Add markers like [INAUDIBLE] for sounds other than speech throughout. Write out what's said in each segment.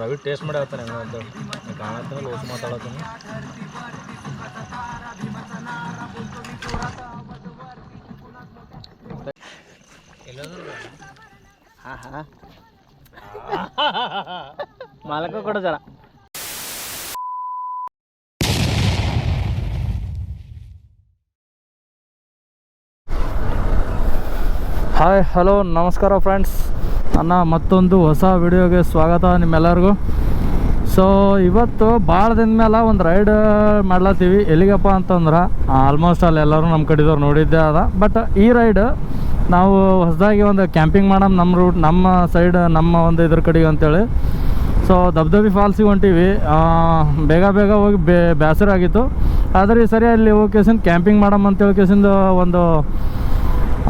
Ravi taste ಮಾಡಿ ಹೇಳ್ತಾನೆ ಹೆಂಗ ಅಂತ. ಕಾಣತ್ತೆ ಲೋಸ್ ಮಾತಾಡತ್ತೀನಿ ಮಾಲಕ ಕೊಡು ಜರ. ಹಾಯ್ ಹಲೋ ನಮಸ್ಕಾರ ಫ್ರೆಂಡ್ಸ್ ನನ್ನ ಮತ್ತೊಂದು ಹೊಸ ವಿಡಿಯೋಗೆ ಸ್ವಾಗತ ನಿಮ್ಮೆಲ್ಲರಿಗೂ. ಸೊ ಇವತ್ತು ಭಾಳ ದಿನ ಮೇಲೆ ಒಂದು ರೈಡ್ ಮಾಡ್ಲತ್ತೀವಿ. ಎಲ್ಲಿಗಪ್ಪ ಅಂತಂದ್ರೆ ಆಲ್ಮೋಸ್ಟ್ ಅಲ್ಲಿ ಎಲ್ಲರೂ ನಮ್ಮ ಕಡಿದವ್ರು ನೋಡಿದ್ದೆ ಅದ. ಬಟ್ ಈ ರೈಡ್ ನಾವು ಹೊಸದಾಗಿ ಒಂದು ಕ್ಯಾಂಪಿಂಗ್ ಮಾಡಮ್ ನಮ್ಮ ರೂಟ್ ನಮ್ಮ ಸೈಡ್ ನಮ್ಮ ಒಂದು ಇದ್ರ ಕಡೆಗೆ ಅಂತೇಳಿ. ಸೊ ದಬ್ದಬಿ ಫಾಲ್ಸಿಗೆ ಹೊಂಟೀವಿ. ಬೇಗ ಬೇಗ ಹೋಗಿ ಬೇ ಬೇಸರ ಆಗಿತ್ತು. ಆದರೆ ಈ ಸರಿ ಅಲ್ಲಿ ಹೋಗಿ ಕ್ಯಾಂಪಿಂಗ್ ಮಾಡಮ್ ಅಂತೇಳಿ ಕೇಸಿಂದ ಒಂದು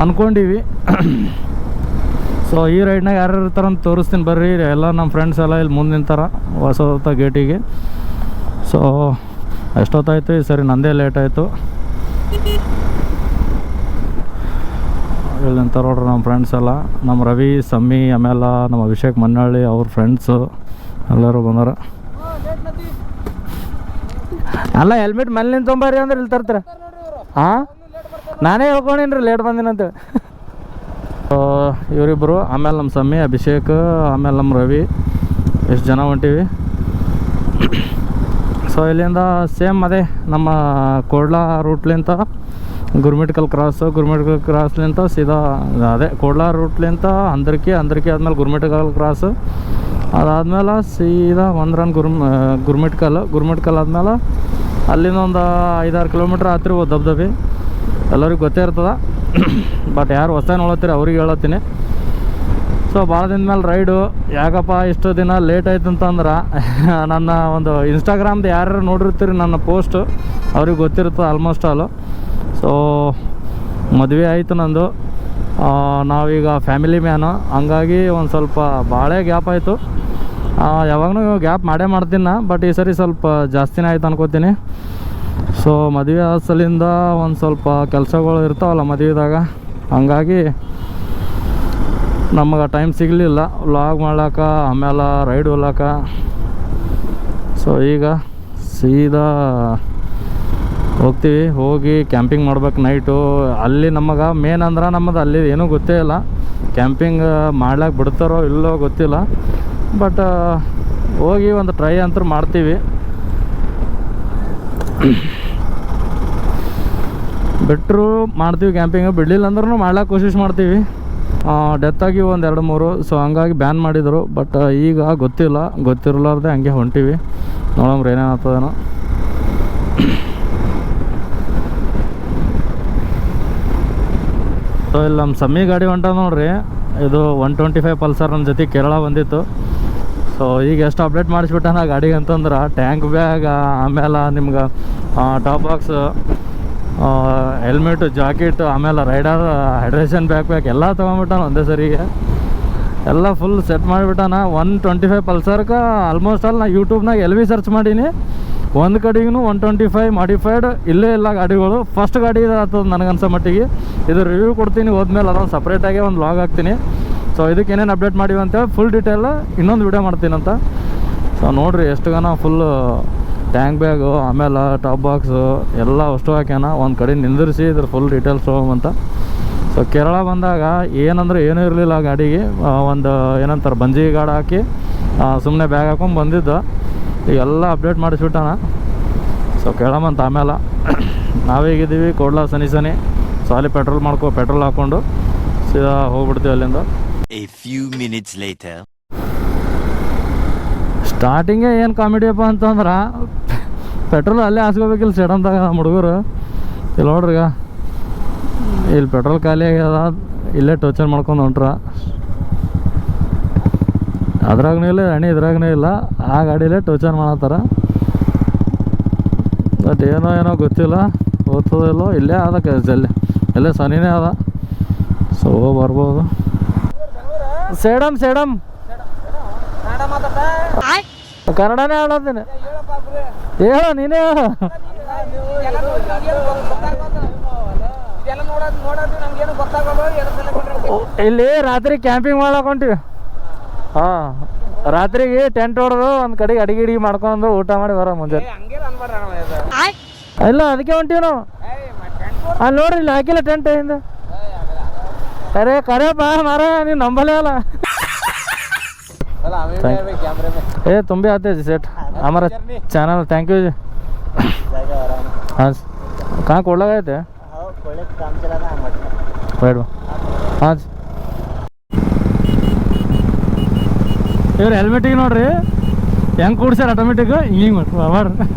ಅಂದ್ಕೊಂಡೀವಿ ಸೊ ಈ ರೈಡ್ನಾಗ ಯಾರು ಇರ್ತಾರ ಅಂತ ತೋರಿಸ್ತೀನಿ ಬರ್ರಿ. ಎಲ್ಲ ನಮ್ಮ ಫ್ರೆಂಡ್ಸ್ ಎಲ್ಲ ಇಲ್ಲಿ ಮುಂದೆ ನಿಂತಾರ ಹೊಸ ಗೇಟಿಗೆ ಸೊ ಎಷ್ಟೊತ್ತಾಯ್ತು? ಈ ಸರಿ ನಂದೇ ಲೇಟ್ ಆಯಿತು. ಇಲ್ಲಿ ನಿಂತಾರ ನೋಡ್ರಿ ನಮ್ಮ ಫ್ರೆಂಡ್ಸ್ ಎಲ್ಲ. ನಮ್ಮ ರವಿ ಸಮ್ಮಿ ಆಮೇಲೆ ನಮ್ಮ ಅಭಿಷೇಕ್ ಮನ್ನಳ್ಳಿ ಅವ್ರ ಫ್ರೆಂಡ್ಸು ಎಲ್ಲರೂ ಬಂದಾರ. ಅಲ್ಲ ಹೆಲ್ಮೆಟ್ ಮೇಲೆ ನಿಂತೊಂಬರ್ರಿ ಅಂದ್ರೆ ಇಲ್ಲಿ ತರ್ತಾರೆ. ಹಾಂ ನಾನೇ ಹೇಳ್ಕೊಂಡೇನಿ ರೀ ಲೇಟ್ ಬಂದಿನಂತೇಳಿ ಇವರಿಬ್ಬರು ಆಮೇಲೆ ನಮ್ಮ ಸಮ್ಮಿ ಅಭಿಷೇಕ್, ಆಮೇಲೆ ನಮ್ಮ ರವಿ, ಎಷ್ಟು ಜನ ಹೊಂಟೀವಿ. ಸೊ ಇಲ್ಲಿಂದ ಸೇಮ್ ಅದೇ, ನಮ್ಮ ಕೋಡ್ಲಾ ರೂಟ್ಲಿಂತ ಗುರ್ಮಿಟ್ಕಲ್ ಕ್ರಾಸು ಗುರ್ಮಿಟ್ಕಲ್ ಕ್ರಾಸ್ಲಿಂತ ಸೀದಾ, ಅದೇ, ಕೋಡ್ಲಾ ರೂಟ್ಲಿಂತ ಅಂದ್ರಕಿ ಅಂದ್ರಕಿ ಆದಮೇಲೆ ಗುರ್ಮಿಟ್ಕಲ್ ಕ್ರಾಸು ಅದಾದ್ಮೇಲೆ ಸೀದಾ ಒಂದು ರನ್ ಗುರ್ಮ್ ಗುರ್ಮಿಟ್ಕಲ್ ಗುರ್ಮಿಟ್ಕಲ್ ಆದಮೇಲೆ ಅಲ್ಲಿಂದ ಒಂದು ಐದಾರು ಕಿಲೋಮೀಟ್ರ್ ಹತ್ತಿರ ದಬ್ದಬಿ. ಎಲ್ಲರಿಗೂ ಗೊತ್ತೇ ಇರ್ತದ. ಬಟ್ ಯಾರು ಹೊಸ ನೋಡತ್ತೀರಿ ಅವ್ರಿಗೆ ಹೇಳತ್ತೀನಿ. ಸೊ ಭಾಳ ದಿನ ಮೇಲೆ ರೈಡು. ಯಾಕಪ್ಪ, ಇಷ್ಟು ದಿನ ಲೇಟ್ ಆಯ್ತು ಅಂತಂದ್ರೆ, ನನ್ನ ಒಂದು ಇನ್ಸ್ಟಾಗ್ರಾಮ್ದು ಯಾರ್ಯಾರು ನೋಡಿರ್ತೀರಿ ನನ್ನ ಪೋಸ್ಟು ಅವ್ರಿಗೆ ಗೊತ್ತಿರ್ತದೆ ಆಲ್ಮೋಸ್ಟ್ ಆಲು ಸೊ ಮದುವೆ ಆಯಿತು ನಂದು. ನಾವೀಗ ಫ್ಯಾಮಿಲಿ ಮ್ಯಾನು ಹಂಗಾಗಿ ಒಂದು ಸ್ವಲ್ಪ ಭಾಳ ಗ್ಯಾಪ್ ಆಯಿತು. ಯಾವಾಗಲೂ ಗ್ಯಾಪ್ ಮಾಡೇ ಮಾಡ್ತೀನಿ ನಾ ಬಟ್ ಈ ಸರಿ ಸ್ವಲ್ಪ ಜಾಸ್ತಿನೇ ಆಯ್ತು ಅನ್ಕೋತೀನಿ. ಸೊ ಮದುವೆ ಆದ ಸಲಿಂದ ಒಂದು ಸ್ವಲ್ಪ ಕೆಲಸಗಳು ಇರ್ತಾವಲ್ಲ ಮದುವೆದಾಗ, ಹಂಗಾಗಿ ನಮಗೆ ಟೈಮ್ ಸಿಗಲಿಲ್ಲ. ವ್ಲಾಗ್ ಮಾಡ್ಲಾಕ ಆಮೇಲೆ ರೈಡ್ ಹೋಗ್ಲಾಕ. ಸೊ ಈಗ ಸೀದಾ ಹೋಗ್ತೀವಿ. ಹೋಗಿ ಕ್ಯಾಂಪಿಂಗ್ ಮಾಡ್ಬೇಕು ನೈಟು ಅಲ್ಲಿ ನಮಗೆ ಮೇನ್ ಅಂದ್ರೆ ನಮ್ಮದು ಅಲ್ಲಿ ಏನೂ ಗೊತ್ತೇ ಇಲ್ಲ. ಕ್ಯಾಂಪಿಂಗ್ ಮಾಡ್ಲಾಕ ಬಿಡ್ತಾರೋ ಇಲ್ಲೋ ಗೊತ್ತಿಲ್ಲ. ಬಟ್ ಹೋಗಿ ಒಂದು ಟ್ರೈ ಅಂತೂ ಮಾಡ್ತೀವಿ. [COUGHS] ಬಿಟ್ಟರು ಮಾಡ್ತೀವಿ ಕ್ಯಾಂಪಿಂಗ್ ಬಿಡಲಿಲ್ಲ ಅಂದ್ರೂ ಮಾಡ್ಲಾಕ ಕೋಶಿಶ್ ಮಾಡ್ತೀವಿ. ಡೆತ್ ಆಗಿ ಒಂದು ಎರಡು ಮೂರು. ಸೊ ಹಂಗಾಗಿ ಬ್ಯಾನ್ ಮಾಡಿದರು. ಬಟ್ ಈಗ ಗೊತ್ತಿಲ್ಲ. ಗೊತ್ತಿರಲಾರ್ದೆ ಹಂಗೆ ಹೊಂಟೀವಿ. ನೋಡಮ್ರಿ ಏನೇನಾಗ್ತದೇನೋ ಸೊ ಇಲ್ಲಿ ನಮ್ಮ ಸಮ್ಮಿ ಗಾಡಿ ಹೊಂಟ ನೋಡ್ರಿ. ಇದು ಒನ್ ಟ್ವೆಂಟಿ ಫೈವ್ ಪಲ್ಸರ್ ನನ್ನ ಜೊತೆ ಕೇರಳ ಬಂದಿತ್ತು. ಸೊ ಈಗ ಎಷ್ಟು ಅಪ್ಡೇಟ್ ಮಾಡಿಸ್ಬಿಟ್ಟಾನ ಗಾಡಿಗೆ ಅಂತಂದ್ರೆ ಟ್ಯಾಂಕ್ ಬ್ಯಾಗ್ ಆಮೇಲೆ ನಿಮ್ಗೆ ಟಾಪ್ ಬಾಕ್ಸ್ ಹೆಲ್ಮೆಟ್ ಜಾಕೆಟ್ ಆಮೇಲೆ ರೈಡರ್ ಹೈಡ್ರೇಷನ್ ಬ್ಯಾಕ್ ಬ್ಯಾಕ್ ಎಲ್ಲ ತೊಗೊಂಬಿಟ್ಟಾನ ಒಂದೇ ಸರಿಗೆ. ಎಲ್ಲ ಫುಲ್ ಸೆಟ್ ಮಾಡಿಬಿಟ್ಟಾನ. ಒನ್ ಟ್ವೆಂಟಿ ಫೈವ್ ಪಲ್ಸರ್ಗೆ ಆಲ್ಮೋಸ್ಟ್ ಆಲ್ ನಾ ಯೂಟ್ಯೂಬ್ನಾಗ ಎಲ್ ವಿ ಸರ್ಚ್ ಮಾಡೀನಿ. ಒಂದು ಕಡೆಗೂ ಒನ್ ಟ್ವೆಂಟಿ ಫೈವ್ ಮಾಡಿಫೈಡ್ ಇಲ್ಲೇ ಇಲ್ಲ ಗಾಡಿಗಳು. ಫಸ್ಟ್ ಗಾಡಿ ಇದು ಆಗ್ತದೆ ನನಗನ್ಸೋ ಮಟ್ಟಿಗೆ. ಇದು ರಿವ್ಯೂ ಕೊಡ್ತೀನಿ, ಹೋದ್ಮೇಲೆ ಅದೊಂದು ಸಪ್ರೇಟಾಗಿ ಒಂದು ಲಾಗ್ ಹಾಕ್ತೀನಿ. ಸೊ ಇದಕ್ಕೆ ಏನೇನು ಅಪ್ಡೇಟ್ ಮಾಡಿವಿ ಅಂತೇಳಿ ಫುಲ್ ಡೀಟೇಲ್ ಇನ್ನೊಂದು ವಿಡಿಯೋ ಮಾಡ್ತೀನಂತ ಸೊ ನೋಡಿರಿ ಎಷ್ಟು ಗನ ಫುಲ್ಲು ಟ್ಯಾಂಕ್ ಬ್ಯಾಗು ಆಮೇಲೆ ಟಾಪ್ ಬಾಕ್ಸು ಎಲ್ಲ ಅಷ್ಟು ಹಾಕ್ಯಾನ. ಒಂದು ಕಡೆ ನಿಂದಿರಿಸಿ ಇದ್ರ ಫುಲ್ ಡೀಟೇಲ್ಸ್ ತೊಗೊಂಬಂತ ಸೊ ಕೇರಳ ಬಂದಾಗ ಏನಂದ್ರೆ ಏನೂ ಇರಲಿಲ್ಲ ಗಾಡಿಗೆ. ಒಂದು ಏನಂತಾರೆ ಬಂಜಿ ಗಾಡ ಹಾಕಿ ಸುಮ್ಮನೆ ಬ್ಯಾಗ್ ಹಾಕೊಂಡು ಬಂದಿದ್ದ. ಎಲ್ಲ ಅಪ್ಡೇಟ್ ಮಾಡಿಸ್ಬಿಟ್ಟಾನ. ಸೊ ಕೇಳಮಂತ ಆಮೇಲೆ. ನಾವೀಗಿದ್ದೀವಿ, ಕೊಡ್ಲ, ಸನಿ ಸನಿ. ಸೊ ಅಲ್ಲಿ ಪೆಟ್ರೋಲ್ ಮಾಡ್ಕೊ ಪೆಟ್ರೋಲ್ ಹಾಕ್ಕೊಂಡು ಸೀದಾ ಹೋಗ್ಬಿಡ್ತೀವಿ ಅಲ್ಲಿಂದ. A few minutes later. ಸ್ಟಾರ್ಟಿಂಗೇ ಏನು ಕಾಮಿಡಿಯಪ್ಪ ಅಂತಂದ್ರೆ ಪೆಟ್ರೋಲ್ ಅಲ್ಲೇ ಹಾಸ್ಕೋಬೇಕಿಲ್ಲ ಸಡನ್ದಾಗ ನಮ್ಮ ಹುಡುಗರು. ಇಲ್ಲಿ ನೋಡ್ರಿ ಈಗ ಇಲ್ಲಿ ಪೆಟ್ರೋಲ್ ಖಾಲಿ ಆಗ್ಯದ, ಇಲ್ಲೇ ಟೋಚರ್ ಮಾಡ್ಕೊಂಡು ಹೊಂಟ್ರ. ಅದ್ರಾಗೂ ಇಲ್ಲ ಎಣ್ಣೆ ಇದ್ರಾಗೂ ಇಲ್ಲ, ಆ ಗಾಡಿಲೇ ಟೋಚರ್ ಮಾಡತ್ತಾರ. ಬಟ್ ಏನೋ ಏನೋ ಗೊತ್ತಿಲ್ಲ ಓದ್ತದಿಲ್ಲೋ ಇಲ್ಲೇ ಅದ ಜಲ್ಲಿ ಇಲ್ಲೇ ಸನಿನೇ ಅದ ಸೊ ಬರ್ಬೋದು. ಸೇಡಮ್ ಸೇಡಮ್ ಕನ್ನಡನೇ ಹೇಳತ್ತೀನಿ ಹೇಳ, ನೀನೇ ಹೇಳು. ಇಲ್ಲಿ ರಾತ್ರಿ ಕ್ಯಾಂಪಿಂಗ್ ಮಾಡಕ್ ಹೊಂಟಿವಿ. ಹಾಂ, ರಾತ್ರಿಗೆ ಟೆಂಟ್ ಹೊಡೆದು ಒಂದು ಕಡೆಗೆ ಅಡಿಗೆ ಗಿಡಿಗೆ ಮಾಡ್ಕೊಂಡು ಊಟ ಮಾಡಿ ಬರೋ ಮುಂಜಾನೆ. ಇಲ್ಲ, ಅದಕ್ಕೆ ಹೊಂಟೀವಿ ನಾವು. ಅಲ್ಲಿ ನೋಡ್ರಿ, ಇಲ್ಲಿ ಹಾಕಿಲ್ಲ ಟೆಂಟ್ ಹಿಂದೆ. ಕರೆ ಕರೆ ಬಾ ಮಾರ ನೀನು ನಂಬಲೇ ಅಲ್ಲ. ಏ ತುಂಬಿ ಆತೇ ಜಿ ಸೆಟ್ ಅಮರ ಚಾನಲ್ ಥ್ಯಾಂಕ್ ಯು ಜಿ ಹಾಂ ಕಾ ಕೊಡ್ಲಾಗೈತೆ ಬೇಡ ಹಾಂ ಜಿ ಇವ್ರು ಹೆಲ್ಮೆಟಿಗೆ ನೋಡ್ರಿ ಹೆಂಗೆ ಕೂಡ್ಸ್ಯಾರ ಆಟೋಮೆಟಿಕ್ ಹಿಂಗೆ ಮಾಡ್ರಿ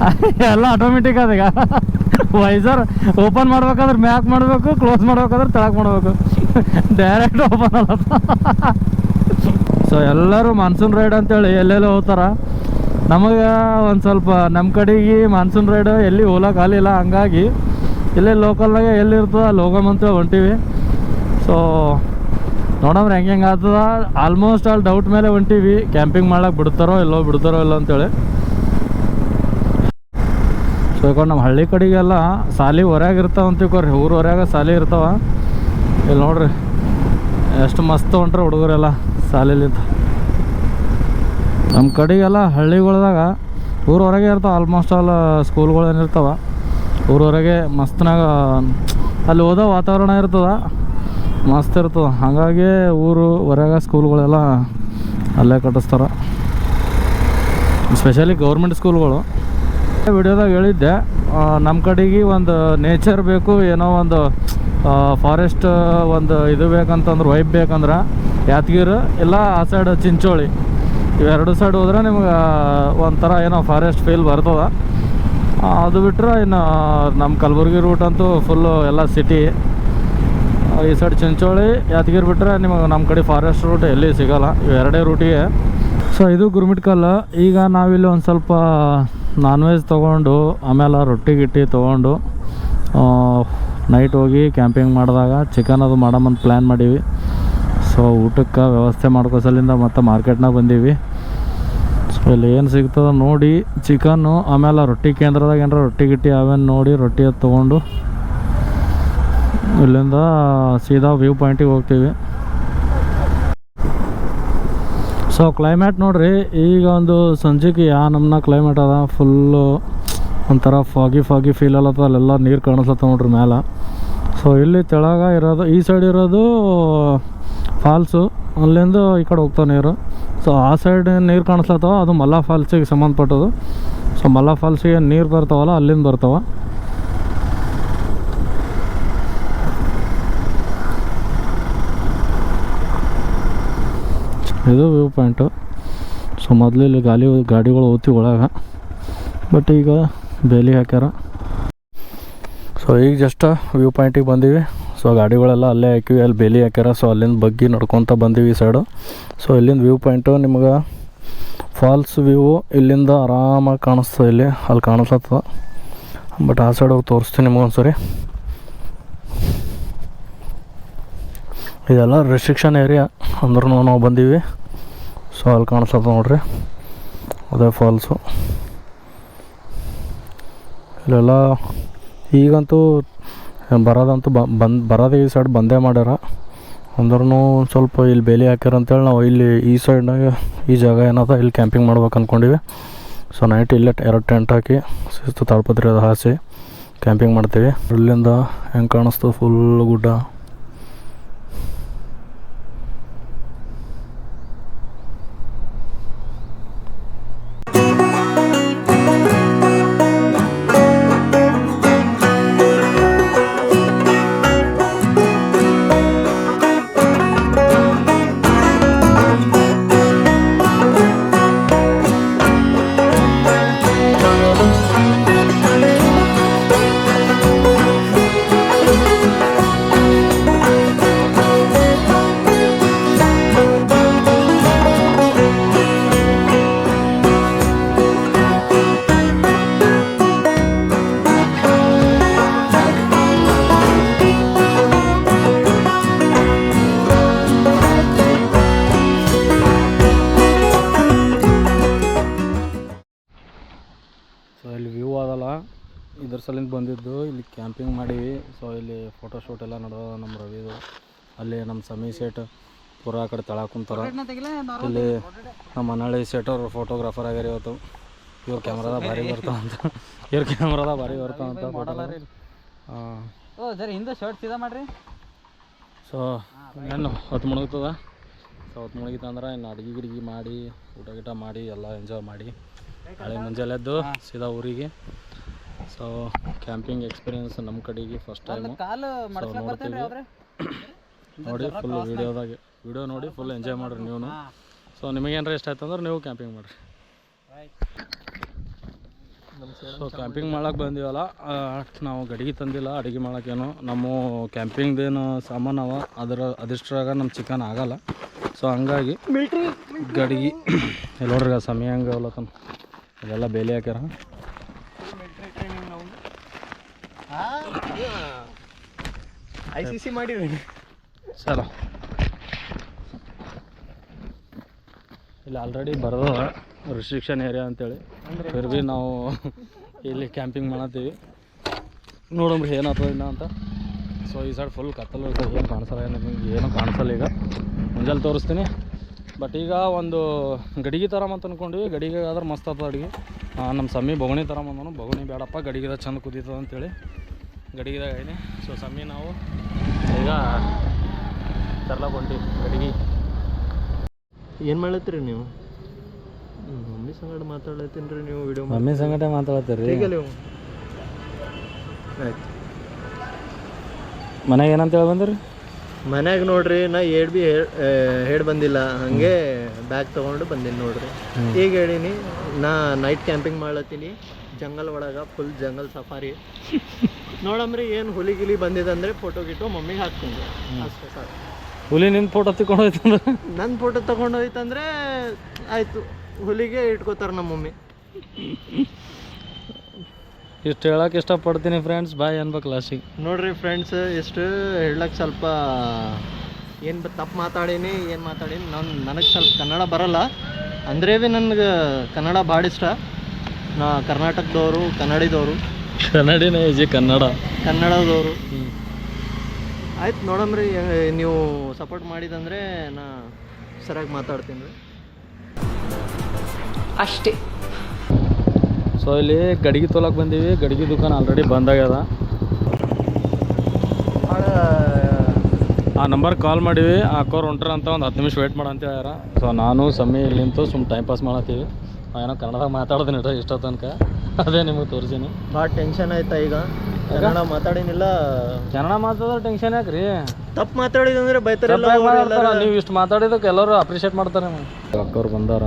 [LAUGHS] ಎಲ್ಲ ಆಟೋಮೆಟಿಕ್ ಅದೀಗ ವೈಸರ್ ಓಪನ್ ಮಾಡ್ಬೇಕಾದ್ರೆ ಮ್ಯಾಕ್ ಮಾಡಬೇಕು ಕ್ಲೋಸ್ ಮಾಡ್ಬೇಕಾದ್ರೆ ತಳಕ್ ಮಾಡಬೇಕು. ಡೈರೆಕ್ಟ್ ಓಪನ್ ಅಲ್ಲ ಸೊ ಎಲ್ಲರೂ ಮಾನ್ಸೂನ್ ರೈಡ್ ಅಂತೇಳಿ ಎಲ್ಲೆಲ್ಲೋ ಹೋಗ್ತಾರ. ನಮಗೆ ಒಂದು ಸ್ವಲ್ಪ ನಮ್ಮ ಕಡೆಗೆ ಮಾನ್ಸೂನ್ ರೈಡ್ ಎಲ್ಲಿ ಹೋಗಕ್ ಆಗಲಿಲ್ಲ ಹಂಗಾಗಿ ಇಲ್ಲೇ ಲೋಕಲ್ನಾಗೆ ಎಲ್ಲಿರ್ತದೆ ಅಲ್ಲಿ ಹೋಗಮಂತೇಳಿ ಹೊಂಟೀವಿ. ಸೊ ನೋಡಮ್ರಿ ಹೆಂಗೆ ಹೆಂಗೆ ಆಗ್ತದ ಆಲ್ಮೋಸ್ಟ್ ಆಲ್ ಡೌಟ್ ಮೇಲೆ ಹೊಂಟಿವಿ. ಕ್ಯಾಂಪಿಂಗ್ ಮಾಡೋಕೆ ಬಿಡ್ತಾರೋ ಎಲ್ಲೋ ಬಿಡ್ತಾರೋ ಇಲ್ಲೋ ಅಂತೇಳಿ. ಸೊ ಈಗ ನಮ್ಮ ಹಳ್ಳಿ ಕಡೆಗೆಲ್ಲ ಸಾಲಿ ಹೊರಗೆ ಇರ್ತಾವ ಅಂತ ತಿಳ್ಕೊರಿ. ಊರು ಹೊರಗೆ ಸಾಲಿ ಇರ್ತಾವ. ಇಲ್ಲಿ ನೋಡ್ರಿ, ಎಷ್ಟು ಮಸ್ತ್ ಹೊಂಟ್ರೆ ಹುಡುಗರೆಲ್ಲ ಸಾಲಿಲಿಂತ. ನಮ್ಮ ಕಡೆಗೆಲ್ಲ ಹಳ್ಳಿಗಳ್ದಾಗ ಊರು ಹೊರಗೆ ಇರ್ತಾವ. ಆಲ್ಮೋಸ್ಟ್ ಆಲ್ ಸ್ಕೂಲ್ಗಳು ಏನಿರ್ತಾವ ಊರು ಹೊರಗೆ ಮಸ್ತ್ನಾಗ, ಅಲ್ಲಿ ಓದೋ ವಾತಾವರಣ ಇರ್ತದ. ಮಸ್ತ್ ಇರ್ತದ. ಹಾಗಾಗಿ ಊರು ಹೊರಗೆ ಸ್ಕೂಲ್ಗಳೆಲ್ಲ ಅಲ್ಲೇ ಕಟ್ಟಿಸ್ತಾರ. ಸ್ಪೆಷಲಿ ಗೌರ್ಮೆಂಟ್ ಸ್ಕೂಲ್ಗಳು ವಿಡಿಯೋದಾಗ ಹೇಳಿದ್ದೆ. ನಮ್ಮ ಕಡೆಗೆ ಒಂದು ನೇಚರ್ ಬೇಕು, ಏನೋ ಒಂದು ಫಾರೆಸ್ಟ್ ಒಂದು ಇದು ಬೇಕಂತಂದ್ರೆ ವೈಬ್ ಬೇಕಂದ್ರೆ ಯಾದಗಿರಿ ಇಲ್ಲ ಆ ಸೈಡ್ ಚಿಂಚೋಳಿ. ಇವೆರಡು ಸೈಡ್ ಹೋದ್ರೆ ನಿಮ್ಗೆ ಒಂಥರ ಏನೋ ಫಾರೆಸ್ಟ್ ಫೀಲ್ ಬರ್ತದ. ಅದು ಬಿಟ್ಟರೆ ಇನ್ನು ನಮ್ಮ ಕಲಬುರ್ಗಿ ರೂಟ್ ಅಂತೂ ಫುಲ್ಲು ಎಲ್ಲ ಸಿಟಿ ಈ ಸೈಡ್ ಚಿಂಚೋಳಿ, ಯಾದಗಿರಿ ಬಿಟ್ಟರೆ ನಿಮಗೆ ನಮ್ಮ ಕಡೆ ಫಾರೆಸ್ಟ್ ರೂಟ್ ಎಲ್ಲಿ ಸಿಗೋಲ್ಲ. ಇವೆರಡೇ ರೂಟಿಗೆ ಸೊ ಇದು ಗುರುಮಿಟ್ಕಲ್ಲು. ಈಗ ನಾವಿಲ್ಲಿ ಒಂದು ಸ್ವಲ್ಪ ನಾನ್ ವೆಜ್ ತೊಗೊಂಡು, ಆಮೇಲೆ ರೊಟ್ಟಿ ಗಿಟ್ಟಿ ತೊಗೊಂಡು ನೈಟ್ ಹೋಗಿ ಕ್ಯಾಂಪಿಂಗ್ ಮಾಡಿದಾಗ ಚಿಕನ್ ಅದು ಮಾಡಮಂತ ಪ್ಲ್ಯಾನ್ ಮಾಡೀವಿ. ಸೊ ಊಟಕ್ಕೆ ವ್ಯವಸ್ಥೆ ಮಾಡ್ಕೋಸಲಿಂದ ಮತ್ತೆ ಮಾರ್ಕೆಟ್ನಾಗ ಬಂದೀವಿ. ಸೊ ಇಲ್ಲಿ ಏನು ಸಿಗ್ತದೆ ನೋಡಿ ಚಿಕನ್ನು ಆಮೇಲೆ ರೊಟ್ಟಿ ಕೇಂದ್ರದಾಗ ಏನಾರ ರೊಟ್ಟಿ ಗಿಟ್ಟಿ ಅವೇನು ನೋಡಿ ರೊಟ್ಟಿ ಅದು ತೊಗೊಂಡು, ಇಲ್ಲಿಂದ ಸೀದಾ ವ್ಯೂ ಪಾಯಿಂಟಿಗೆ ಹೋಗ್ತೀವಿ. ಸೊ ಕ್ಲೈಮೇಟ್ ನೋಡ್ರಿ, ಈಗ ಒಂದು ಸಂಜೆಗೆ, ಯಾ ನಮ್ಮನ್ನ ಕ್ಲೈಮೇಟ್ ಅದ ಫುಲ್ಲು ಒಂಥರ ಫಾಗಿ ಫಾಗಿ ಫೀಲ್ ಅಲ್ಲತ್ತ, ಅಲ್ಲೆಲ್ಲ ನೀರು ಕಾಣಿಸ್ಲತ್ತ ನೋಡ್ರಿ ಮೇಲೆ ಸೊ ಇಲ್ಲಿ ತೆಳಗ ಇರೋದು, ಈ ಸೈಡ್ ಇರೋದು ಫಾಲ್ಸು ಅಲ್ಲಿಂದ ಈ ಕಡೆ ಹೋಗ್ತಾವೆ ನೀರು. ಸೊ ಆ ಸೈಡ್ ನೀರು ಕಾಣಿಸ್ಲತ್ತವ, ಅದು ಮಲ್ಲ ಫಾಲ್ಸಿಗೆ ಸಂಬಂಧಪಟ್ಟದು ಸೊ ಮಲ್ಲ ಫಾಲ್ಸಿಗೆ ನೀರು ಬರ್ತಾವಲ್ಲ, ಅಲ್ಲಿಂದ ಬರ್ತಾವ. ಇದು ವ್ಯೂ ಪಾಯಿಂಟು. ಸೊ, ಮೊದಲು ಇಲ್ಲಿ ಗಾಲಿ, ಗಾಡಿಗಳು ಓದ್ತಿ ಒಳಗೆ. ಬಟ್ ಈಗ ಬೇಲಿ ಹಾಕ್ಯಾರ. ಸೊ, ಈಗ ಜಸ್ಟ್ ವ್ಯೂ ಪಾಯಿಂಟಿಗೆ ಬಂದೀವಿ. ಸೊ, ಗಾಡಿಗಳೆಲ್ಲ ಅಲ್ಲೇ ಹಾಕಿವಿ. ಅಲ್ಲಿ ಬೇಲಿ ಹಾಕ್ಯಾರ. ಸೊ, ಅಲ್ಲಿಂದ ಬಗ್ಗಿ ನಡ್ಕೊತ ಬಂದೀವಿ ಈ ಸೈಡು ಸೊ, ಇಲ್ಲಿಂದ ವ್ಯೂ ಪಾಯಿಂಟು ನಿಮ್ಗೆ ಫಾಲ್ಸ್ ವ್ಯೂ ಇಲ್ಲಿಂದ ಆರಾಮಾಗಿ ಕಾಣಿಸ್ತದೆ ಇಲ್ಲಿ. ಅಲ್ಲಿ ಕಾಣಿಸ್ಲತ್ತದ. ಬಟ್ ಆ ಸೈಡ್ ಹೋಗಿ ತೋರಿಸ್ತೀನಿ ನಿಮಗೊಂದ್ಸರಿ ಇದೆಲ್ಲ ರೆಸ್ಟ್ರಿಕ್ಷನ್ ಏರಿಯಾ ಅಂದ್ರೂ ನಾವು ಬಂದೀವಿ. ಅಲ್ಲಿ ಕಾಣಿಸ್ತದ ನೋಡ್ರಿ. ಅದೇ ಫಾಲ್ಸು ಇಲ್ಲೆಲ್ಲ ಈಗಂತೂ ಬರೋದಂತೂ ಬಂದು, ಬರೋದು ಈ ಸೈಡ್ ಬಂದೇ ಮಾಡ್ಯಾರ. ಅಂದ್ರೂ ಸ್ವಲ್ಪ ಇಲ್ಲಿ ಬೇಲಿ ಹಾಕ್ಯಾರ ಅಂತೇಳಿ ನಾವು ಇಲ್ಲಿ ಈ ಸೈಡ್ನಾಗ ಈ ಜಾಗ ಏನದ ಇಲ್ಲಿ ಕ್ಯಾಂಪಿಂಗ್ ಮಾಡ್ಬೇಕು ಅಂದ್ಕೊಂಡಿವಿ ಸೊ ನೈಟ್ ಇಲ್ಲೇ ಎರಡು ಟೆಂಟ್ ಹಾಕಿ ಸಿಸ್ತು ತಾಳ್ಪತ್ರಿ ಅದು ಹಾಸಿ ಕ್ಯಾಂಪಿಂಗ್ ಮಾಡ್ತೀವಿ. ಇಲ್ಲಿಂದ ಹೆಂಗೆ ಕಾಣಿಸ್ತು ಫುಲ್ ಗುಡ್ಡ. ಇದ್ರ ಸಲಿಂದ ಬಂದಿದ್ದು ಇಲ್ಲಿ ಕ್ಯಾಂಪಿಂಗ್ ಮಾಡೀವಿ. ಸೊ ಇಲ್ಲಿ ಫೋಟೋ ಶೂಟ್ ಎಲ್ಲ ನಡೆದ ನಮ್ಮ ರವಿದು. ಅಲ್ಲಿ ನಮ್ಮ ಸಮಿ ಸೇಟ್ ಪೂರ ಆ ಕಡೆ ತಳ ಕುಂತಾರ. ಇಲ್ಲಿ ನಮ್ಮ ಮನಾಳಿ ಅವ್ರು ಫೋಟೋಗ್ರಾಫರ್ ಆಗ್ಯಾರ ಇವತ್ತು. ಇವ್ರ ಕ್ಯಾಮ್ರಾದ ಭಾರಿ ಬರ್ತಾವ ಅಂತ. ಇವ್ರ ಕ್ಯಾಮ್ರಾದ ಭಾರಿ ಬರ್ತಾವ ಅಂತ ಫೋಟೋ ಹಿಂದೆ ಶರ್ಟ್ ಸೀದಾ ಮಾಡ್ರಿ. ಸೊ ಏನು ಹೊತ್ತು ಮುಳುಗ್ತದ ಸೊ ಹೊತ್ತು ಮುಳುಗಿತ ಅಂದ್ರೆ ಇನ್ನು ಅಡುಗೆ ಗಿಡ್ಗಿ ಮಾಡಿ ಊಟ ಗೀಟ ಮಾಡಿ ಎಲ್ಲ ಎಂಜಾಯ್ ಮಾಡಿ. ನಾಳೆ ಮುಂಜಾನೆ ಎದ್ದು ಸೀದಾ ಊರಿಗೆ. ಸೊ ಕ್ಯಾಂಪಿಂಗ್ ಎಕ್ಸ್ಪೀರಿಯನ್ಸ್ ನಮ್ಮ ಕಡೆಗೆ ಫಸ್ಟ್ ಟೈಮ್ [COUGHS] ನೋಡಿ ಫುಲ್ ವೀಡಿಯೋದಾಗೆ ವಿಡಿಯೋ ನೋಡಿ ಫುಲ್ ಎಂಜಾಯ್ ಮಾಡ್ರಿ ನೀವು ಸೊ ನಿಮಗೇನಾರ ಇಷ್ಟ ಆಯ್ತು ಅಂದ್ರೆ ನೀವು ಕ್ಯಾಂಪಿಂಗ್ ಮಾಡಿರಿ. ಸೊ ಕ್ಯಾಂಪಿಂಗ್ ಮಾಡೋಕೆ ಬಂದೀವಲ್ಲ ಆ, ನಾವು ಗಡಿಗೆ ತಂದಿಲ್ಲ ಅಡುಗೆ ಮಾಡೋಕ್ಕೇನು. ನಮ್ಮ ಕ್ಯಾಂಪಿಂಗ್ದೇನು ಸಾಮಾನು ಅವ ಅದರ ಅದಿಷ್ಟ್ರಾಗ ನಮ್ಮ ಚಿಕನ್ ಆಗಲ್ಲ. ಸೊ ಹಂಗಾಗಿ ಗಡಿಗೆ [COUGHS] ನೋಡ್ರಿ ಸಮಯ ಹಂಗೆ ಅವಲತ್ತನ ಅದೆಲ್ಲ ಬೇಲಿ ಹಾಕ್ಯಾರ. ಐ ಸಿ ಸಿ ಮಾಡಿರಿ ಸರ. ಇಲ್ಲಿ ಆಲ್ರೆಡಿ ಬರೋದು ರಿಸ್ಟ್ರಿಕ್ಷನ್ ಏರಿಯಾ ಅಂತೇಳಿ. ಫಿರ್ ಭೀ ನಾವು ಇಲ್ಲಿ ಕ್ಯಾಂಪಿಂಗ್ ಮಾಡತ್ತೀವಿ. ನೋಡಮ್ರಿ ಏನಾಗ್ತದೆ ಇನ್ನ ಅಂತ. ಸೊ ಈ ಸೈಡ್ ಫುಲ್ ಕತ್ತಲು ಇರ್ತದೆ ಏನು ಕಾಣಿಸಲ್ಲ ಏನು ನಿಮ್ಗೆ ಏನೂ ಕಾಣಿಸಲ್ಲ ಈಗ. ಮುಂಜಾನೆ ತೋರಿಸ್ತೀನಿ. ಬಟ್ ಈಗ ಒಂದು ಗಡಿಗೆ ಥರ ಅಂತ ಅಂದ್ಕೊಂಡ್ವಿ ಗಡಿಗೆ ಆದ್ರೆ ಮಸ್ತ್ ಆಗ್ತದೆ ಅಡುಗೆ. ನಮ್ಮ ಸಮ್ಮಿ ಬೊಗಣಿ ಥರ ಬಂದನು ಬೊಗಣಿ ಬೇಡಪ್ಪ ಗಡಿಗೆದ ಚಂದ ಕುದೀತದ ಅಂತೇಳಿ. ಗಡಿಗೆದಾಗ ಇದೆ ಸೊ ಸಮ್ಮಿ ನಾವು ಈಗ ತರ್ಲಾಕ್ ಹೊಂಟಿವಿ ಗಡಿಗೆ. ಏನು ಮಾಡ್ಲತ್ತೀರಿ ನೀವು? ಮಮ್ಮಿ ಸಂಗಡ ಮಾತಾಡ್ಲತ್ತೀನಿ ರೀ ನೀವು ವಿಡಿಯೋ ಮಮ್ಮಿ ಸಂಗಡ ಮಾತಾಡ್ತೀರಿ? ಆಯ್ತು. ಮನೆಗೆ ಏನಂತ ಹೇಳಿ ಬಂದ್ರಿ? ಮನ್ಯಾಗ ನೋಡ್ರಿ ನಾ ಏಡ್ ಬಿ ಹೇಳಿ ಬಂದಿಲ್ಲ. ಹಂಗೆ ಬ್ಯಾಗ್ ತಗೊಂಡು ಬಂದೀನಿ ನೋಡ್ರಿ. ಈಗ ಹೇಳೀನಿ ನಾ ನೈಟ್ ಕ್ಯಾಂಪಿಂಗ್ ಮಾಡ್ಲತ್ತೀನಿ. ಜಂಗಲ್ ಒಳಗೆ ಫುಲ್ ಜಂಗಲ್ ಸಫಾರಿ [LAUGHS] ನೋಡಮ್ರಿ ಏನು ಹುಲಿ ಗಿಲಿ ಬಂದಿದಂದ್ರೆ ಫೋಟೋ ಗಿಟೋ ಮಮ್ಮಿಗೆ ಹಾಕ್ತೀನಿ ಅಷ್ಟೇ ಹುಲಿ ನಿನ್ನ ಫೋಟೋ ತಿಕ್ಕೊಂಡು ಹೋಯ್ತಂದ್ರೆ? ನನ್ನ ಫೋಟೋ ತಗೊಂಡೋಯ್ತಂದ್ರೆ ಆಯ್ತು. ಹುಲಿಗೆ ಇಟ್ಕೋತಾರೆ ನಮ್ಮ ಮಮ್ಮಿ. ಇಷ್ಟು ಹೇಳಕ್ಕೆ ಇಷ್ಟಪಡ್ತೀನಿ ಫ್ರೆಂಡ್ಸ್ ಬಾಯ್ ಅನ್ಬೇಕು ಲಾಸ್ಟಿಗೆ. ನೋಡ್ರಿ ಫ್ರೆಂಡ್ಸ್ ಎಷ್ಟು ಹೇಳಕ್ ಸ್ವಲ್ಪ ಏನು ತಪ್ಪು ಮಾತಾಡೀನಿ ಏನು ಮಾತಾಡೀನಿ. ನಾನು ನನಗೆ ಸ್ವಲ್ಪ ಕನ್ನಡ ಬರಲ್ಲ. ಅಂದ್ರೆ ಭೀ ನನಗೆ ಕನ್ನಡ ಭಾಳ ಇಷ್ಟ. ನಾ ಕರ್ನಾಟಕದವರು ಕನ್ನಡಿದವರು. ಕನ್ನಡಿನೇ ಈಜಿ ಕನ್ನಡ. ಕನ್ನಡದವರು. ಆಯ್ತು ನೋಡಮ್ರಿ ನೀವು ಸಪೋರ್ಟ್ ಮಾಡಿದಂದ್ರೆ ನಾ ಸರಿಯಾಗಿ ಮಾತಾಡ್ತೀನಿ ರೀ. ಅಷ್ಟೇ. ಸೊ ಇಲ್ಲಿ ಗಡಿಗೆ ತೊಲಕ್ಕೆ ಬಂದೀವಿ. ಗಡಿಗೆ ದುಕಾನ್ ಆಲ್ರೆಡಿ ಬಂದಾಗ್ಯದ ಭಾಳ ಆ ನಂಬರ್ ಕಾಲ್ ಮಾಡೀವಿ. ಕೋರ್ ಹೊಂಟ್ರ ಅಂತ ಒಂದು ಹತ್ತು ನಿಮಿಷ ವೇಟ್ ಮಾಡ ಅಂತ ಹೇಳ್ಯಾರ. ಸೊ ನಾನು ಸಮ್ಮಿ ಇಲ್ಲಿಂತ ಸುಮ್ ಟೈಮ್ ಪಾಸ್ ಮಾಡತ್ತೀವಿ. ಏನೋ ಕನ್ನಡದಾಗ ಮಾತಾಡ್ತೀನಿ ಇಷ್ಟ ಇಷ್ಟೋ ತನಕ. ಅದೇ ನಿಮಗೆ ತೋರಿಸೀನಿ. ಭಾಳ ಟೆನ್ಷನ್ ಆಯ್ತಾ ಈಗ? ಕನ್ನಡ ಮಾತಾಡಿನಿಲ್ಲ. ಕನ್ನಡ ಮಾತಾಡೋ ಟೆನ್ಷನ್ ಯಾಕ್ರಿ? ತಪ್ಪು ಮಾತಾಡಿದಂದ್ರೆ ಬೈತಾರಲ್ಲ ಎಲ್ಲರೂ. ನೀವು ಇಷ್ಟು ಮಾತಾಡಿದಕ್ಕೆ ಎಲ್ಲರೂ ಅಪ್ರಿಷಿಯೇಟ್ ಮಾಡ್ತಾರೆ ಅಕ್ಕವ್ರು ಬಂದಾರ.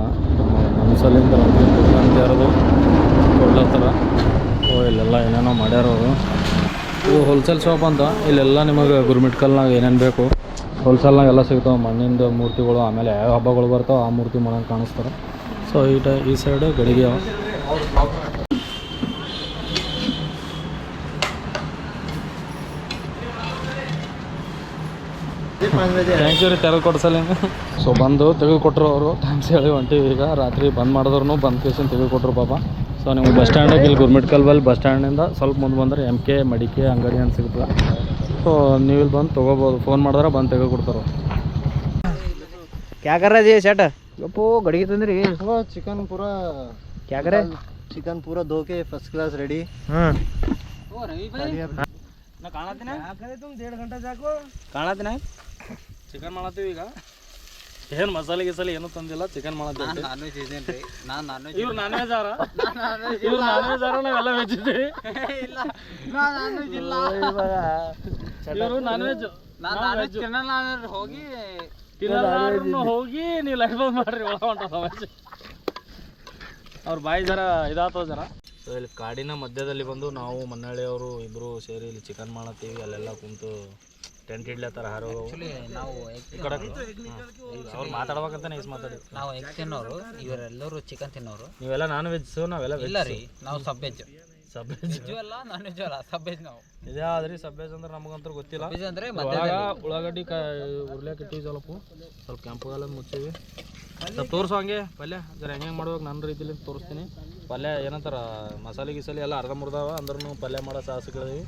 ಮನಸ್ಸಲ್ಲಿಂದ ಸಲಿಂದ ಅಂತ ಯಾರದು? ಕೊಡ್ಲತ್ತಾರ ಓ ಇಲ್ಲೆಲ್ಲ ಏನೇನೋ ಮಾಡ್ಯಾರ ಅವರು. ಇದು ಹೋಲ್ಸೇಲ್ ಶಾಪ್ ಅಂತ. ಇಲ್ಲೆಲ್ಲ ನಿಮಗೆ ಗುರುಮಿಟ್ಕಲ್ನಾಗ ಏನೇನು ಬೇಕು? ಹೋಲ್ಸೇಲ್ನಾಗ ಎಲ್ಲ ಸಿಗ್ತಾವೆ. ಮಣ್ಣಿಂದ ಮೂರ್ತಿಗಳು ಆಮೇಲೆ ಯಾವ ಹಬ್ಬಗಳು ಬರ್ತಾವೆ. ಆ ಮೂರ್ತಿ ಮಾಡಂಗೆ ಕಾಣಿಸ್ತಾರೆ. ಸೊ ಈ ಟೈ ಈ ಸೈಡು ಗಡಿಗೆ ಥ್ಯಾಂಕ್ ಯು ರೀ ತೆಗೆದು ಕೊಡ್ಸಲ್ಲ ಸೊ ಬಂದು ತೆಗೆದುಕೊಟ್ರು ಅವರು ಥ್ಯಾಂಕ್ಸ್ ಹೇಳಿ ಹೊಂಟಿವಿ ಈಗ ರಾತ್ರಿ ಬಂದ್ ಮಾಡಿದ್ರು ಬಂದ್ ಕೇಸಿನ ತೆಗೆದುಕೊಟ್ರು ಪಾಪ ಸೊ ನಿಮ್ಗೆ ಬಸ್ ಸ್ಟ್ಯಾಂಡಾಗ ಇಲ್ಲಿ ಗುರ್ಮಿಟ್ ಕಲ್ಬಲ್ಲಿ ಬಸ್ ಸ್ಟ್ಯಾಂಡಿಂದ ಸ್ವಲ್ಪ ಮುಂದೆ ಬಂದ್ರೆ ಎಮ್ ಕೆ ಮಡಿಕೆ ಅಂಗಡಿ ಅಂತ ಸಿಗ್ತದೆ ಸೊ ನೀವು ಇಲ್ಲಿ ಬಂದು ತೊಗೋಬೋದು ಫೋನ್ ಮಾಡಿದ್ರೆ ಬಂದು ತೆಗೆದುಕೊಡ್ತಾರೆ क्या कर रहा जी शर्ट गप्पो गड़गी तंद्री वो चिकन पूरा क्या करे चिकन पूरा धो के फर्स्ट क्लास रेडी हाँ ನಾ ಕಾಣತ್ತೀನಿ तुम डेढ़ घंटा जाको ಕಾಣತ್ತೀನಿ ಚಿಕನ್ ಮಾಡತ್ತೀವಿ ಈಗ. ಏನ್ ಮಸಾಲೆ ಗಿಸಾಲೆ ಏನು ತಂದಿಲ್ಲ ಚಿಕನ್ ಮಾಡತ್ತೀವಿ ನಾನ್ ವೆಜ್ ಇದೇನ್ರಿ. ನಾನ್ ನಾನ್ ವೆಜ್ ಇವ್ರು ನಾನ್ ವೆಜ್ ಆರ ಇವ್ರು ನಾನ್ ವೆಜ್ ಆರ ನಾವೆಲ್ಲ ವೆಜ್ ಇದ್ದೀವಿ. ಇಲ್ಲ. ನಾನ್ ನಾನ್ ವೆಜ್ ಇಲ್ಲ ಇವರು non veg non non veg ತಿನ್ನಲ್ಲ ಅಂದ್ರೆ ಹೋಗಿ ನೀ ಹೋಗಿ ನೀವು ಲೈಫ್ ಮಾಡ್ರಿ ಒಳ ಹೊಂಟ ಸಮಸ್ಯೆ ಅವ್ರ ಬಾಯಿ ಜರ ಇದಾತವ ಜರ. ಸೊ ಇಲ್ಲಿ ಕಾಡಿನ ಮಧ್ಯದಲ್ಲಿ ಬಂದು ನಾವು ಮನ್ನಳ್ಳಿಯವರು ಇಬ್ರು ಸೇರಿ ಇಲ್ಲಿ ಚಿಕನ್ ಮಾಡತ್ತೀವಿ ಅಲ್ಲೆಲ್ಲ ಕುಂತು ಟೆಂಟ್ ಇಡ್ಲತ್ತಾರ ಹಾರು ನಾವು ಈ ಕಡೆ ಅವ್ರು ಮಾತಾಡ್ಬೇಕಂತ ಇಸ್ ಮಾತಾಡಿ. ನಾವು ಎಗ್ ತಿನ್ನೋರು ಇವರೆಲ್ಲರೂ ಚಿಕನ್ ತಿನ್ನೋರು. ನೀವೆಲ್ಲ ನಾನ್ ವೆಜ್ ನಾವೆಲ್ಲ ಇಲ್ಲ ರೀ ನಾವು ಸಬ್ ವೆಜ್ ಸಬ್ ವೆಜ್ ಅಲ್ಲ ನಾನ್ ವೆಜ್ ಅಲ್ಲ ಸಬ್ ವೆಜ್ ನಾವು. ಇದೇ ಆದ್ರಿ ಸಬ್ ವೆಜ್ ಅಂದ್ರೆ ನಮಗಂತೂ ಗೊತ್ತಿಲ್ಲ. ವೆಜ್ ಅಂದ್ರೆ ಒಳಗ ಉಳ್ಳಾಗಡ್ಡಿ ಕ ಉರ್ಲಿಕ್ಕೆ ಇಟ್ಟಿವಿ ಸ್ವಲ್ಪ. ಸ್ವಲ್ಪ ಕೆಂಪುಗಾಲ ಮುಚ್ಚಿವಿ. ಸ್ವಲ್ಪ ತೋರಿಸು ಹಂಗೆ ಪಲ್ಯ. ಜರ ಹೆಂಗೆ ಹೆಂಗೆ ಮಾಡ್ಬೇಕು ನನ್ನ ರೀತಿಲಿ ತೋರಿಸ್ತೀನಿ. ಪಲ್ಯ ಏನಂತಾರ ಮಸಾಲೆ ಗಿಸಾಲೆ ಎಲ್ಲ ಅರ್ಧ ಮುರ್ದಾವ ಅಂದ್ರೂ ಪಲ್ಯ ಮಾಡೋ ಸಾಹಸಗಳಿವಿ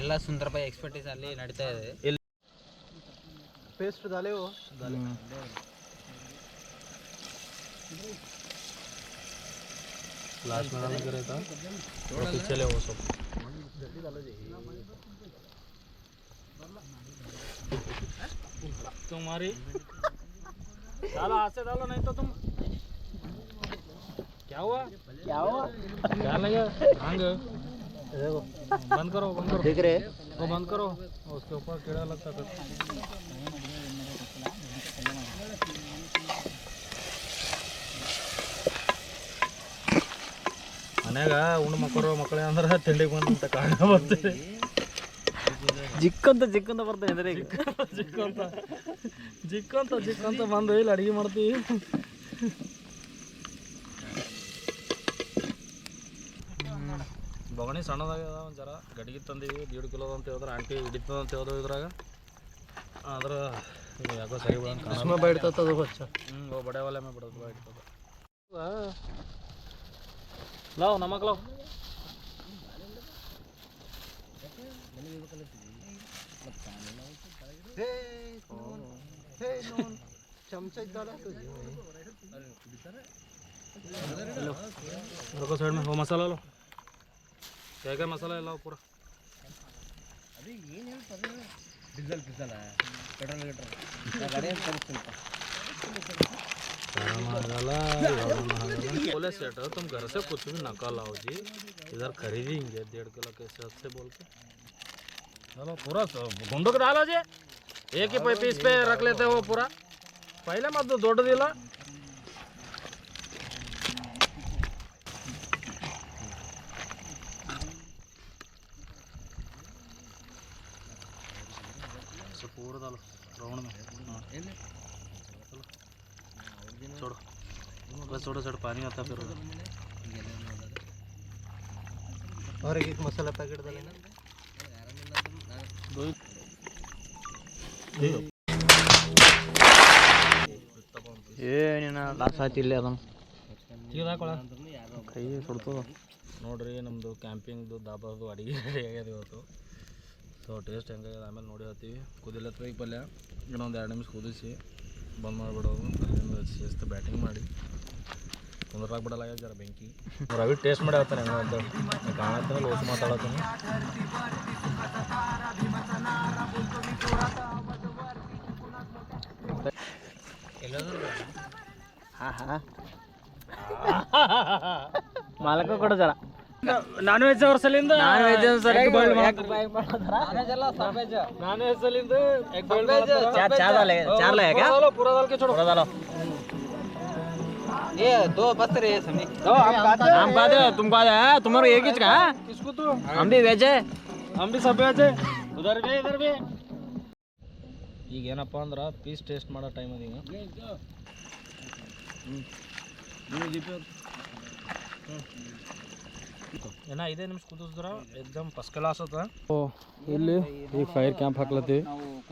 ಎಲ್ಲ ಸುಂದರಬಾಯಿ ಎಕ್ಸ್ಪರ್ಟೀಸ್ ಅಲ್ಲಿ ನಡೀತಾ ಇದೆ पेस्ट डाले हो लास्ट में डालने का रहता और पीछे ले वो सब तुम्हारी डालो हाथ से डालो नहीं तो तुम क्या हुआ क्या हुआ क्या लगा भांग देखो बंद करो बंद करो देख रहे वो बंद करो उसके ऊपर कीड़ा लगता फिर ಮನ್ಯಾಗ ಉಣ್ಣು ಮಕ್ಕಳು ಮಕ್ಕಳೇ ಅಂದ್ರೆ ತಿಂಡಿಗೆ ಬಂದಂತ ಕಾರಣ ಬರ್ತೀರಿ ಜಿಕ್ಕಂತ ಜಿಕ್ಕಂತ ಬರ್ತಾ ಇದ್ರೆ ಜಿಕ್ಕಂತ ಜಿಕ್ಕಂತ ಜಿಕ್ಕಂತ ಬಂದು ಇಲ್ಲಿ ಅಡಿಗೆ ಮಾಡ್ತೀವಿ ಮನೆ ಸಣ್ಣದಾಗ ಒಂದು ಜರ. ಗಡಿಗೆ ತಂದೀವಿ ದೀಡ್ ಕಿಲೋ ಅಂತ ಹೇಳಿದ್ರೆ ಆಂಟಿ ಹಿಡಿತದ ಅಂತ ಹೇಳಿದ್ರು ಇದ್ರಾಗ. ಆದ್ರೆ ಯಾಕೋ ಸರಿ ಬಿಡೋಣ ಬೈಡ್ತದ ಹೊಚ್ಚ. ಹ್ಞೂ ಬಡವಲ್ಲ ಮೇ ಬಿಡೋದು ಬೈಡ್ತದ ಲವ್ ನಮಗ್ ಲಾವ್ ಚಮಚ ಇದ್ದಾರ ಸೈಡ್ ಮೇ ಮಸಾಲ क्या क्या मसाला है? लाओ पूरा बोले सेट तुम घर से कुछ भी नका लाओ जी। इधर खरीदेंगे डेढ़ किलो के हिसाब से बोल के। चलो पूरा गुंडो डालो जी। एक ही पीस पे रख लेते हो पूरा। पहले मत दो दिला। छोड़ो बस थोड़ा सा पानी आता फिर और एक एक मसाला पैकेट डालेंगे दो ಏನಿನ ಲಾಸ್ ಆಯ್ತು ಇಲ್ಲೇ ಅದನ್ನು ಕೈ ಸುಡ್ತದ ನೋಡ್ರಿ ನಮ್ಮದು ಕ್ಯಾಂಪಿಂಗ್ದು ದಾಬಾದು ಅಡಿಗೆ [LAUGHS] ರೆಡಿ ಆಗ್ಯದ ಇವತ್ತು ಸೊ ಟೇಸ್ಟ್ ಹೆಂಗಾಗಿದೆ ಆಮೇಲೆ ನೋಡಿ ಹೇಳ್ತೀವಿ. ಕುದಿಲತ್ತದ ಈಗ ಪಲ್ಯ. ಇನ್ನೊಂದು ಎರಡು ನಿಮಿಷ ಕುದಿಸಿ ಬಂದ್ ಮಾಡಿಬಿಡೋದು. ಅಲ್ಲಿಂದ ಶಿಸ್ತು ಬ್ಯಾಟಿಂಗ್ ಮಾಡಿ. ಕುಂದ್ರಾಗ ಬಿಡಲಾಗ್ಯದ ಜರ ಬೆಂಕಿ? [LAUGHS] ರವಿ ಟೇಸ್ಟ್ ಮಾಡಿ ಹೇಳ್ತಾನೆ ಹೆಂಗ ಅಂತ. ಕಾಣತ್ತೆ ಲೋಸ್ ಮಾತಾಡತ್ತೀನಿ ಮಾಲಕ ಕೊಡ ಜರ. ನಾನ್ ವೆಜ್ ಅವ್ರ ಸಲಿಂದ non veg sir non veg ಸಲಿಂದ ಎಗ್ ಬಾಯ್ಲ್ चार चार डाले चार लाया क्या पूरा डाल के छोड़ो पूरा डालो ಏ ದೋ ಬಸ್ ರೀ ಸಮಿ हम खाते हो तुम खाते हैं तुम्हारा एक ही का किसको तो हम भी वेज है हम भी सब ವೆಜ್ ಉಧರ್ ಭಿ ಇಧರ್ ಭಿ ಈಗ ಏನಪ್ಪ ಅಂದ್ರೆ ಪೀಸ್ ಟೇಸ್ಟ್ ಮಾಡೋ ಟೈಮ್ ಅದೀಗ ಏನ, ಇದೇ ಕುದಿಸಿದ್ರ ಎಕ್ದಮ್ ಫಸ್ಟ್ ಕ್ಲಾಸ್ ಅದ. ಇಲ್ಲಿ ಈಗ ಫೈರ್ ಕ್ಯಾಂಪ್ ಹಾಕ್ಲತ್ತೀವಿ.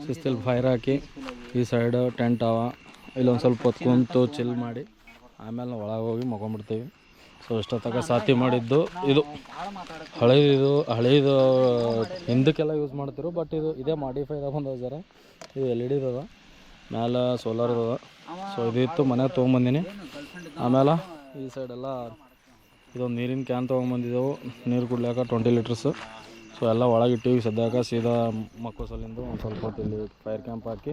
ಶಿಸ್ತಿಲ್ ಫೈರ್ ಹಾಕಿ, ಈ ಸೈಡ್ ಟೆಂಟ್ ಅವ. ಇಲ್ಲೊಂದು ಸ್ವಲ್ಪ ಹೊತ್ತು ಕುಂತು ಚಿಲ್ ಮಾಡಿ, ಆಮೇಲೆ ನಾವು ಒಳಗೆ ಹೋಗಿ ಮಗೊಂಬಿಡ್ತೀವಿ. ಸೊ ಇಷ್ಟೊತ್ತಾಗ ಸಾತಿ ಮಾಡಿದ್ದು ಇದು. ಹಳೇದು ಹಳೇದು, ಹಿಂದಕ್ಕೆಲ್ಲ ಯೂಸ್ ಮಾಡ್ತಿರು ಬಟ್ ಇದು ಇದೇ ಮಾಡಿಫೈದಾಗ ಒಂದು ಜರ. ಇದು ಎಲ್ ಇ ಡಿ ಅದ. ಮ್ಯಾಲೆ ಸೋಲಾರ್ ಅದ. ಸೊ ಇದಿತ್ತು ಮನೆಗೆ ತೊಗೊಂಬಂದಿನಿ. ಆಮೇಲೆ ಈ ಸೈಡೆಲ್ಲ ಇದೊಂದು ನೀರಿನ ಕ್ಯಾನ್ ತೊಗೊಂಬಂದಿದ್ದೆವು. ನೀರು ಕುಡ್ಲಾಕ ಟ್ವೆಂಟಿ ಲೀಟರ್ಸ್ ಸೊ ಎಲ್ಲ ಒಳಗೆ ಇಟ್ಟಿವಿ. ಸದ್ಯಾಕ ಸೀದಾ ಮಕ್ಕಳು ಸಲಿಂದ ಒಂದು ಸ್ವಲ್ಪ ಹೊತ್ತು ಇಲ್ಲಿ ಫೈರ್ ಕ್ಯಾಂಪ್ ಹಾಕಿ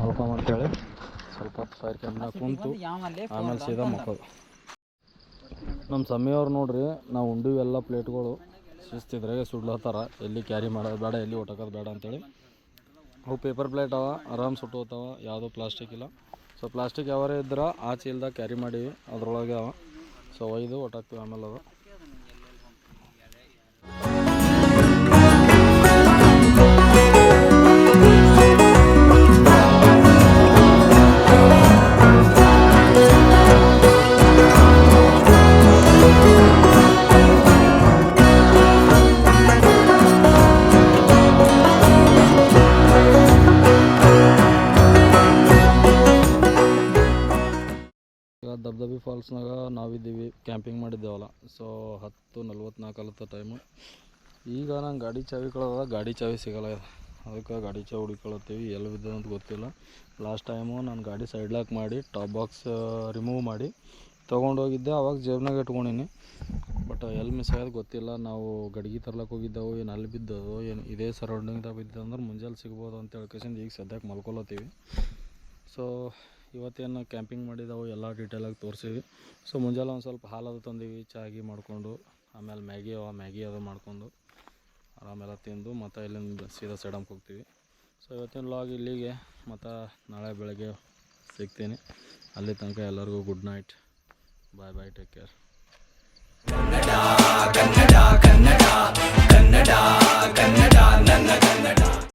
ಮಲ್ಕೊಂಬಂತೇಳಿ ಸ್ವಲ್ಪ ಹೊತ್ತು ಫೈರ್ ಕ್ಯಾಂಪ್ನಾಗ ಕುಂತು ಆಮೇಲೆ ಸೀದಾ ಮಕ್ಕಳು ನಮ್ಮ ಸಮಯವ್ರು ನೋಡ್ರಿ, ನಾವು ಉಂಡಿವಿ ಎಲ್ಲ ಪ್ಲೇಟ್ಗಳು. ಶಿಸ್ತಿದ್ರಾಗೆ ಸುಡ್ಲತ್ತಾರ ಎಲ್ಲಿ ಕ್ಯಾರಿ ಮಾಡೋದು ಬೇಡ, ಎಲ್ಲಿ ಒಟಕೋದು ಬೇಡ ಅಂತೇಳಿ. ಅವು ಪೇಪರ್ ಪ್ಲೇಟ್ ಅವ, ಆರಾಮ್ ಸುಟ್ಟು ಹೋಗ್ತಾವ ಯಾವುದೋ ಪ್ಲಾಸ್ಟಿಕ್ ಇಲ್ಲ. ಸೊ ಪ್ಲಾಸ್ಟಿಕ್ ಯಾವಾರೇ ಇದ್ರೆ ಆ ಚೀಲ್ದಾಗ ಕ್ಯಾರಿ ಮಾಡೀವಿ. ಅದ್ರೊಳಗೆ ಅವ. ಸೊ ಒಯ್ದು ಒಟ್ಟಾಕ್ತೀವಿ ಆಮೇಲೆ ಅದು ಹತ್ತು ಟೈಮು ಈಗ ನಂಗೆ ಗಾಡಿ ಚಾವಿ ಕಳೆದ ಗಾಡಿ ಚಾವಿ ಸಿಗಲ್ಲ ಅದಕ್ಕೆ ಗಾಡಿ ಚಾವಿ ಹುಡುಕೊಳತ್ತೀವಿ ಎಲ್ಲಿ ಬಿದ್ದು ಅಂತ ಗೊತ್ತಿಲ್ಲ. ಲಾಸ್ಟ್ ಟೈಮು ನಾನು ಗಾಡಿ ಸೈಡ್ ಲಾಕ್ ಮಾಡಿ ಟಾಪ್ ಬಾಕ್ಸ್ ರಿಮೂವ್ ಮಾಡಿ ತೊಗೊಂಡೋಗಿದ್ದೆ. ಅವಾಗ ಜೇಬ್ನಾಗ ಇಟ್ಕೊಂಡಿನಿ. ಬಟ್ ಎಲ್ಲಿ ಮಿಸ್ ಆಗೋದು ಗೊತ್ತಿಲ್ಲ. ನಾವು ಗಡಿಗೆ ತರ್ಲಕ್ಕೆ ಹೋಗಿದ್ದೆವು. ಏನು ಅಲ್ಲಿ ಬಿದ್ದವು ಏನು ಇದೇ ಸರೌಂಡಿಂಗ್ದಾಗ ಬಿದ್ದ ಅಂದ್ರೆ ಮುಂಜಾನೆ ಸಿಗ್ಬೋದು ಅಂತ ಹೇಳ್ಕೇಸಿಂದ ಈಗ ಸದ್ಯಕ್ಕೆ ಮಲ್ಕೊಳತ್ತೀವಿ. ಸೊ ಇವತ್ತೇನು ಕ್ಯಾಂಪಿಂಗ್ ಮಾಡಿದವು, ಎಲ್ಲ ಡೀಟೇಲಾಗಿ ತೋರಿಸಿವಿ ಸೊ ಮುಂಜಾನೆ ಒಂದು ಸ್ವಲ್ಪ ಹಾಲದು ತಂದೀವಿ, ಚಾಗಿ ಮಾಡಿಕೊಂಡು. ಆಮೇಲೆ ಮ್ಯಾಗಿ ಅವ, ಮ್ಯಾಗಿ ಅದು ಮಾಡ್ಕೊಂಡು ಆರಾಮೆಲ್ಲ ತಿಂದು ಮತ್ತು ಇಲ್ಲಿಂದ ಸೀದಾ ಸೈಡಮ್ಗೆ ಹೋಗ್ತೀವಿ. ಸೊ ಇವತ್ತಿನ ಲಾಗ್ ಇಲ್ಲಿಗೆ ಮತ್ತು ನಾಳೆ ಬೆಳಗ್ಗೆ ಸಿಗ್ತೀನಿ. ಅಲ್ಲಿ ತನಕ ಎಲ್ಲರಿಗೂ good night bye bye take care Kannada.